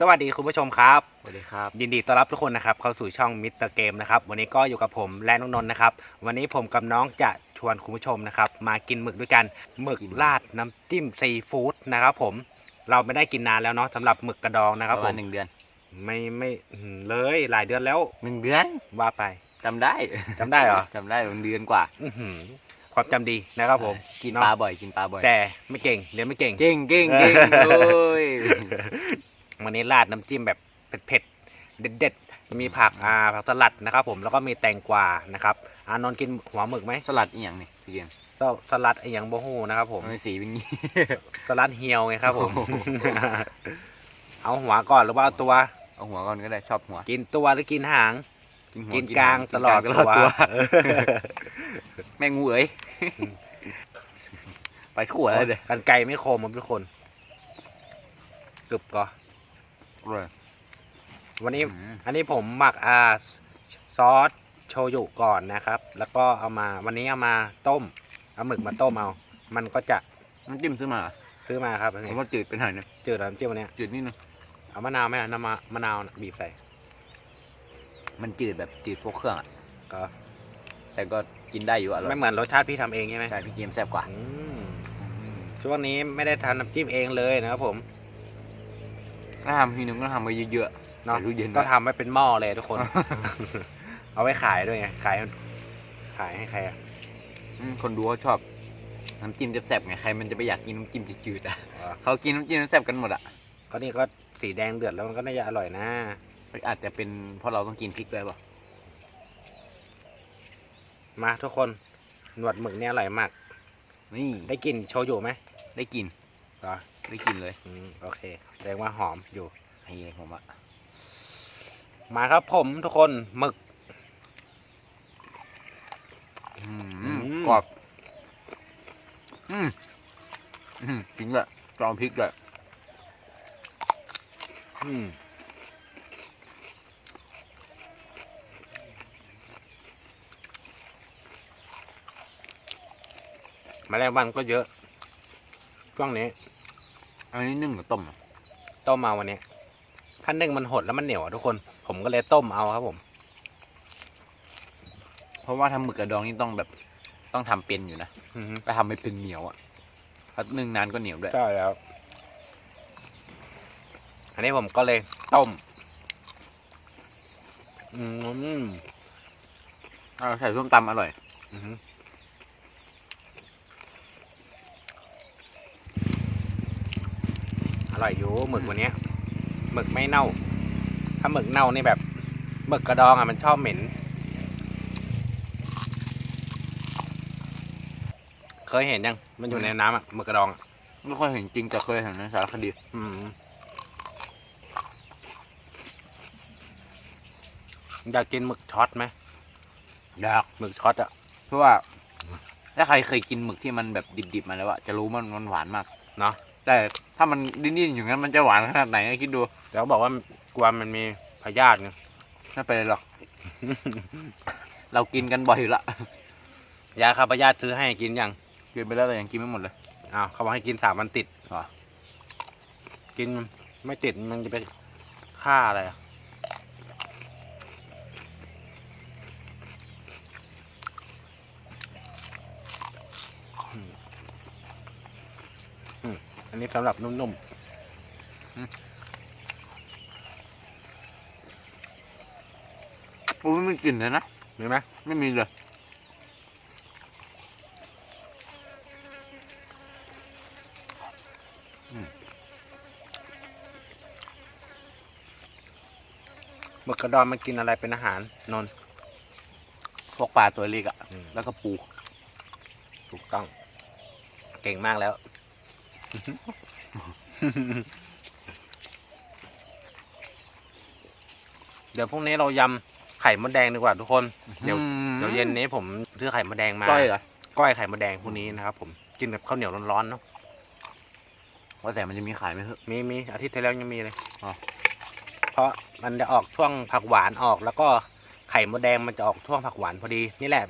สวัสดีคุณผู้ชมครับ สวัสดีครับ ยินดีต้อนรับทุกคนนะครับเข้าสู่ช่องมิสเตอร์เกมนะครับ วันนี้ก็อยู่กับผมและน้องนนท์นะครับ วันนี้ผมกับน้องจะชวนคุณผู้ชมนะครับ มากินหมึกด้วยกัน หมึกราดน้ำจิ้มซีฟู้ดนะครับผม เราไม่ได้กินนานแล้วเนาะสำหรับหมึกกระดองนะครับประผมาณม หนึ่งเดือนไม่ไม่อื้อหือเลยหลายเดือนแล้วหนึ่งเดือนว่าไป จำได้จำได้เหรอ จำได้หนึ่งเดือนกว่าอื้อหือความจำดีนะครับผมกินเนาะปลาบ่อยกินปลาบ่อยแต่ไม่เก่งเรียนไม่เก่ง เก่งเก่งเก่งโอ้ย วันนี้ราดน้ำจิ้มแบบเผ็ดๆเด็ดๆมีผักอ่าผักสลัดนะครับ ผมแล้วก็มีแตงกวานะครับอานนท์กินหัวหมึกไหมสลัดอีกอย่างนี่พี่เกียงสสลัดไอหยังโบฮูนะครับ ผมมันสีเป็นงี้สลัดเฮียวไงครับผมโอ้โหเอาหัวก่อนหรือว่าเอาตัว เอาหัวก่อนก็ได้ชอบหัว กินตัวหรือกินหางหัวกินกลางหตลอดกินกลางตลอดตัตัววแม่งูเอ๋ยไปทั่วแล้วเด้อกันไกลไม่คมครับทุกคนกึบก่อ นเลยวันนี้อืมอันนี้ผมหมักอาซอสโชยุก่อนนะครับ แล้วก็เอามา วันนี้เอามาต้ม เอาหมึกมาต้มเอา มันก็จะน้ำจิ้มซื้อมาเหรอซื้อมาครับอันผนี้มว่าจืดไปหน่อยนึงจืดน้ำจิ้มอันเนี้ยจืดนิดนึงเอามะนาวไหมน้ำมะมะนาวน่ะบีบใส่มันจืดแบบจืดพวกเครื่องอะก็แต่ก็กินได้อยู่อร่อยไม่เหมือนรสชาติพี่ทำเองใช่ไหมใช่พี่เกียมแซ่บกว่าอืมช่วงนี้ไม่ได้ทานน้ำจิ้มเองเลยนะครับผม ถ้าทำทีนึงก็ทำไปเยอะๆเนาะใส่ตู้เย็นก็ไว้ทำไว้เป็นหม้อเลยทุกคน เอาไว้ขายด้วยไง ขาย ขายให้ใครอะอืมคนดูเขาชอบ น้ำจิ้มแซ่บๆไงใครมันจะไปอยากกินน้ำจิ้มจืดๆอะอ๋อเขากินน้ำจิ้มแซ่บกันหมดอะก็นี่ก็สีแดงเดือดแล้วมันก็น่าจะอร่อยนะ อาจจะเป็นเพราะเราต้องกินพริกด้วยเปล่ะมาทุกคน หนวดหมึกเนี่ยอร่อยมาก นี่ได้กลิ่นโชยุไหมได้กิน ก็ได้กินเลยอืมโอเคแสดงว่าหอมอยู่ไอ้ผมอะมาครับผมทุกคนหมึกอืมอืมกรอบอืมอืมจริงเลยจอมพริกเลยอืมแมลงวันก็เยอะ ช่วงนี้ อันนี้นึ่งหรือต้มอะต้มเอาวันนี้ถ้านึ่งมันหดแล้วมันเหนียวอะทุกคน ผมก็เลยต้มเอาครับผม เพราะว่าทำหมึกกระดองนี่ต้องแบบต้องทำเป็นอยู่นะอือฮึถ้าทำไม่เป็นเหนียวอะถ้านึ่งนานก็เหนียวด้วย ใช่แล้วอันนี้ผมก็เลยต้ม อืม เอาใส่ส้มตำอร่อย อือฮึอ ร่อยอยู่หมึกวันเนี้ยหมึกไม่เน่า ถ้าหมึกเน่านี่แบบหมึกกระดองอะมันชอบเหม็น เคยเห็นยัง มันอยู่ในน้ำอะหมึกกระดองอะไม่ค่อยเห็นจริงแต่เคยเห็นในสารคดีอืมอยากกินหมึกช็อตไหมอยากหมึกช็อตอะเพราะว่า ถ้าใครเคยกินหมึกที่มันแบบดิบๆมาแล้วอะจะรู้มันมันหวานมาก เนาะ แต่ถ้ามันดิ้นๆอย่างนั้นมันจะหวานขนาดไหนก็คิดดูแต่เขาบอกว่ากลัวมันมีพยาธิไง ไม่เป็นไรหรอก เรากินกันบ่อยอยู่ละยาฆ่าพยาธิซื้อให้กินยังกินไปแล้วแต่ยังกินไม่หมดเลย อ้าวเขาบอกให้กินสามวันติดเหรอ กินไม่ติดมันจะไปฆ่าอะไรอะ อืมอืมอันนี้สำหรับนุ่มโอ้ไม่มีกลิ่นเลยนะๆมีไหมไม่มีเลยหมึกกระดอนมันกินอะไรเป็นอาหารนนท์พวกปลาตัวเล็กอะอืมแล้วก็ปูถูกต้อง เก่งมากแล้ว เดี๋ยวพรุ่งนี้เรายำไข่มดแดงดีกว่าทุกคน เดี๋ยวอืมเดี๋ยวเย็นนี้ผมซื้อไข่มดแดงมาก้อยเหรอก้อยไข่มดแดงพรุ่งนี้นะครับ ผมกินกับข้าวเหนียวร้อนๆเนาะว่าแต่มันจะมีขายไหมเถอะมีมีอาทิตย์ที่แล้วยังมีเลยอ๋อเพราะมันจะออกช่วงผักหวานออก แล้วก็ไข่มดแดงมันจะออกช่วงผักหวานพอดี นี่แหละ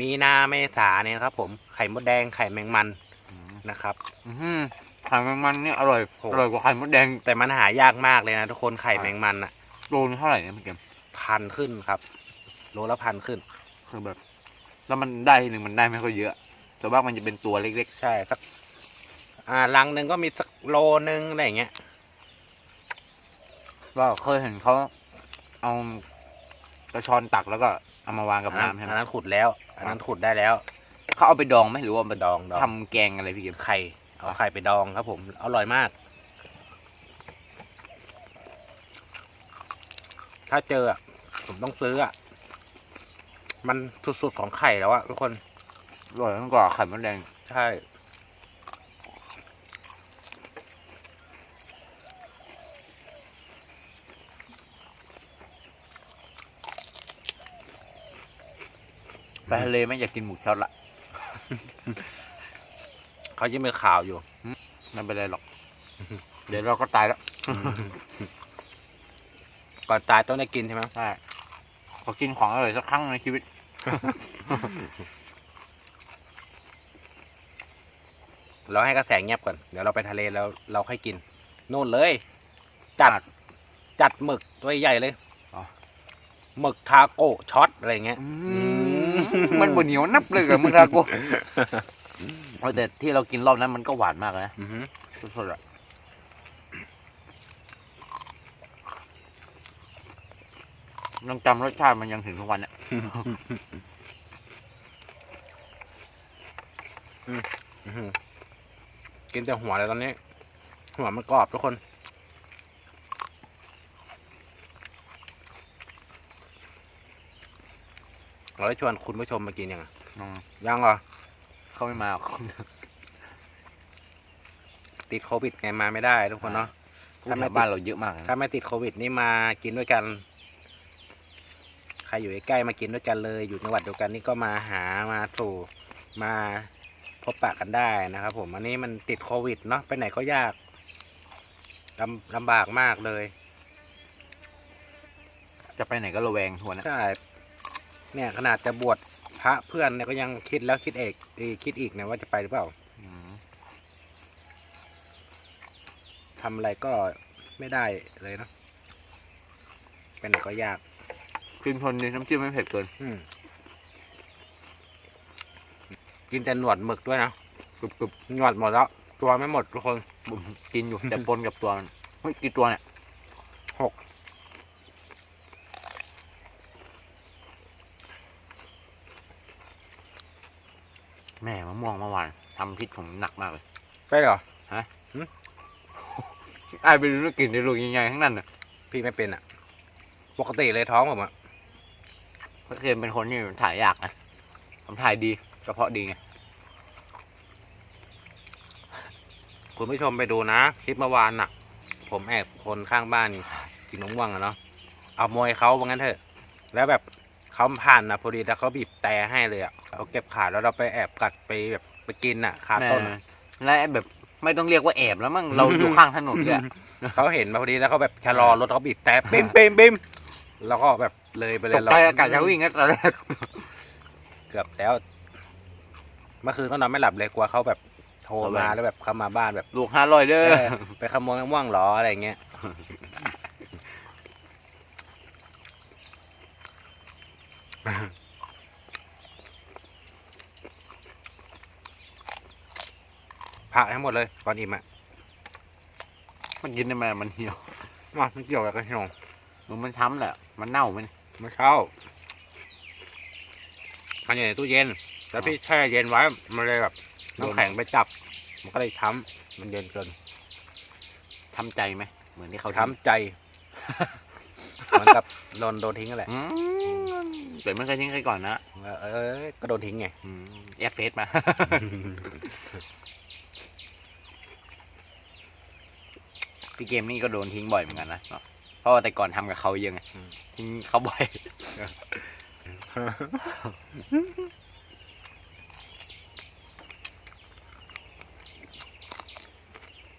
มีนาเมษาเนี่ยครับ ผมไข่มดแดงไข่แมงมันอืม นะครับอื้อหือข่แมงมันนี่อร่อยโหอร่อยกว่าไข่มดแดงแต่มันหายากมากเลยนะทุกคนไข่แมงมันอะโลนึงเท่าไหร่เนี่ยพี่เกมพันขึ้นครับ โลละพันขึ้นคือแบบ แล้วมันได้ทีหนึ่งมันได้ไม่ค่อยเยอะแต่ว่ามันจะเป็นตัวเล็กใช่สักอ่าลังหนึ่งก็มีสักโลนึงอะไรอย่างเงี้ยๆก็เคยเห็นเขาเอากระชอนตักแล้วก็เอามาวางกับอันนั้นน้ำใช่ไหมอันนั้นขุดแล้ว อันนั้นขุดได้แล้ว เขาเอาไปดองไหมหรือว่ามาดองดองทำแกงอะไรพี่เกมไข่เอาไข่ไปดองครับผมอร่อยมาก ถ้าเจออะผมต้องซื้ออะมันสุดๆของไข่แล้วอะทุกคนอร่อยกว่าไข่มดแดงใช่ไปทะเลไม่อยากกินหมูช็อตละ เขายังมีข่าวอยู่ไม่เป็นไรหรอก เดี๋ยวเราก็ตายแล้ว ก่อนตายต้องได้กินใช่ไหมใช่ขอกินของอร่อยสักครั้งในชีวิต เราให้กระแสเงียบก่อน เดี๋ยวเราไปทะเลแล้วเราค่อยกินนู่นเลย จัด จัดหมึกตัวใหญ่เลยอ๋อหมึกทาโกะช็อตอะไรเงี้ย มมันบนเหนียวนับเลยกับมึงทาโกเออแต่ที่เรากินรอบนั้นมันก็หวานมากเลยนะอือหือสดๆอะยังจำรสชาติมันยังถึงทุกวันเนี่ยอื้อหือกินแต่หัวเลยตอนนี้ หัวมันกรอบทุกคน เราได้ชวนคุณผู้ชมมากินยังอะอืมยังเหรอ เขาไม่มาหรอก ติดโควิดไงมาไม่ได้ทุกคนเนาะถ้าไม่บ้านเราเยอะมากนะ ถ้าไม่ติดโควิดนี่มากินด้วยกัน ใครอยู่ใกล้ๆมากินด้วยกันเลย อยู่จังหวัดเดียวกันนี่ก็มาหามาสู่มาพบปะกันได้นะครับผมอันนี้มันติดโควิดเนาะไปไหนก็ยากลำลำบากมากเลย จะไปไหนก็ระแวงทวนนะใช่ เนี่ยขนาดจะบวชพระเพื่อนเนี่ยก็ยังคิดแล้วคิดเอกเอยคิดอีกนะว่าจะไปหรือเปล่าอืมทำอะไรก็ไม่ได้เลยเนาะไปไหนก็ยาก กินทนดีน้ำจิ้มไม่เผ็ดเกินอืมกินแต่หนวดหมึกด้วยนะกรุบกรุบหนวดหมดแล้ว ตัวไม่หมดทุกคนบุ๋มกินอยู่แต่ปนกับตัวมันเฮ้ยกี่ตัวเนี่ยหก แม่มะม่วงเมื่อวานทำพิษผมหนักมากเลยใช่เหรอไอ้ายไปดูแล้วกลินในลูกใหญ่ๆทั้งนั้นน่ะพี่ไม่เป็นอะ ปกติเลยท้องผมอะเพราะเคยเป็นคนที่ถ่ายยากนะผมถ่ายดีกระเพาะดีไงคุณผู้ชมไปดูนะ คลิปเมื่อวานน่ะ ผมแอบคนข้างบ้านกินมะม่วงอะเนาะเอามวยเขาว่างั้นเถอะ แล้วแบบ เขาผ่านนะพอดีแล้วเขาบีบแต่ให้เลยอะเขาเก็บขาแล้วเราไปแอบกัดไปแบบไปกินอะคาต้นอะ และไอ้แบบไม่ต้องเรียกว่าแอบแล้วมั้งเราอยู่ข้างถนนเลยอะ เขาเห็นมาพอดีแล้วเขาแบบชะลอรถเขาบีบแต่ปิมปิมปิมแล้วก็แบบเลยไปเลตยกเราใจอากาศจะวิ่งกันตอนแรกเกือบแล้ว เมื่อคืนก็นอนไม่หลับเลยกลัวเขาแบบโทรมาแล้วแบบเขามาบ้านแบบลูกห้าร้อยเด้เอออไปขโมยมะม่วงเหรออะไรเงี้ย ผักให้หมดเลยก่อนอิ่มอะ มันกินได้ไหมมันเหี่ยวมาไม่เกี่ยวกับกระชงมันมันช้ำแหละ มันเน่ามันไม่เข้ามันอยู่ในตู้เย็นแล้วพี่แช่เย็นไว้ มันเลยแบบน้ำแข็งไปจับ มันก็เลยช้ำมันเย็นเกินทำใจไหม เหมือนที่เขาช้ำใจ เหมือนกับโดนโดนทิ้งนั่นแหละอืม แต่ไม่เคยทิ้งใครก่อนนะเออก็โดนทิ้งไงอืมแอฟเฟสมา พี่เกมนี่ก็โดนทิ้งบ่อยเหมือนกันนะเนาะเพราะว่าแต่ก่อนทำกับเขาเยอะไงอืม ทิ้งเขาบ่อย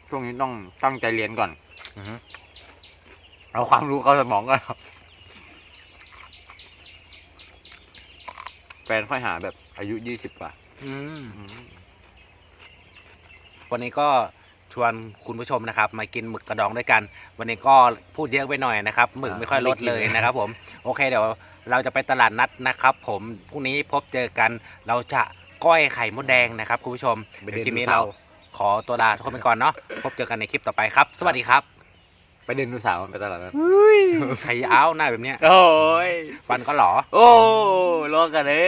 ช่วงนี้ต้องตั้งใจเรียนก่อนอเอาความรู้เข้าสมองก่อน แฟนค่อยหาแบบอายุยี่สิบกว่าอืมอืมวันนี้ก็ชวนคุณผู้ชมนะครับ มากินหมึกกระดองด้วยกัน วันนี้ก็พูดเยอะไปหน่อยนะครับหมึกไม่ค่อยลดเลยนะครับผมโอเคเดี๋ยวเราจะไปตลาดนัดนะครับ ผมพรุ่งนี้พบเจอกัน เราจะก้อยไข่มดแดงนะครับคุณผู้ชมไปเดี๋ยวเดินคลิปดูนี้เสาเราขอตัวลาทุกคนไปก่อนเนาะพบเจอกันในคลิปต่อไปครับ สวัสดีครับ ไปเดินดูสาวไปตลาดนั้นใครอ้าวหน้าแบบเนี้ย โอ้ยฟันก็หลอโอ้รอกันเลย